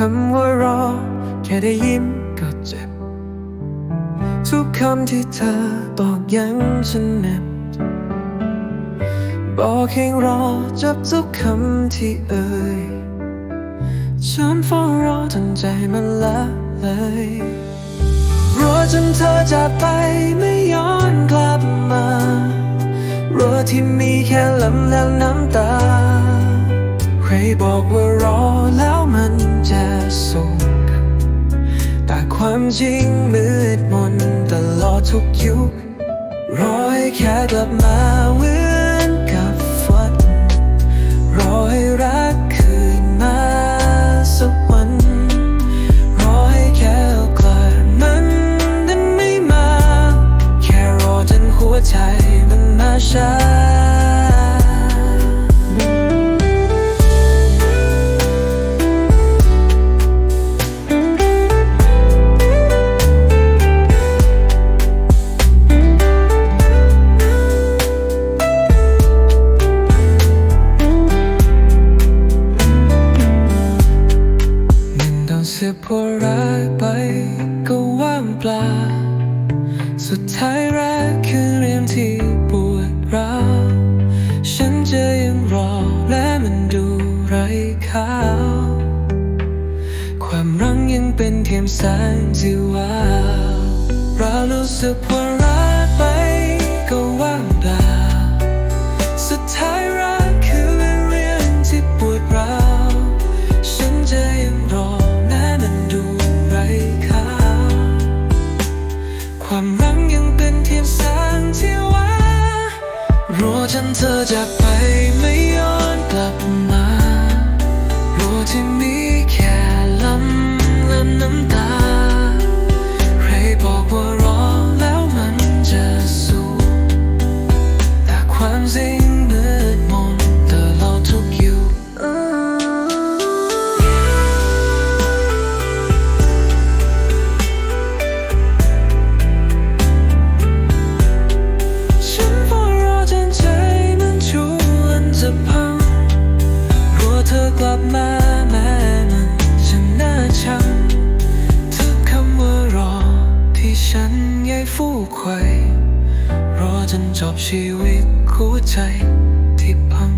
คำว่ารอ แค่ได้ยิ้มก็เจ็บ ทุกคำที่เธอบอกยังฉันเน็บ บอกให้รอจับทุกคำที่เอ่ย ฉันเฝ้ารอจนใจมันละเลยรอจนเธอจากไปไม่ย้อนกลับมารอที่มีแค่ลำแล้วน้ำตา ใครบอกว่ารอ จะสุข แต่ความจริงมืดมนตลอดทุกยุครอให้แค่กลับมาเหมือนกับฝันรอให้รักคืนมาสักวันรอให้แค่โอกาสมันนั้นไม่มา แค่รอจนหัวใจมันมาช้า ต้องเสียพวรักไปก็ว่างเปล่า สุดท้ายรักคือเรื่องที่ปวดร้าวฉันจะยังรอและมันดูไร้ค่าความรักยังเป็นเทียมแสงที่ว่าเรารู้สึกว่ารักไปก็ว่างเปล่าสุดท้ายรัก ความหลังยังเป็นเทียมแสงที่ว่ารอจนเธอจากไปไม่ ฟู่ว่รอจนจบชีวิตคู่ใจที่พัง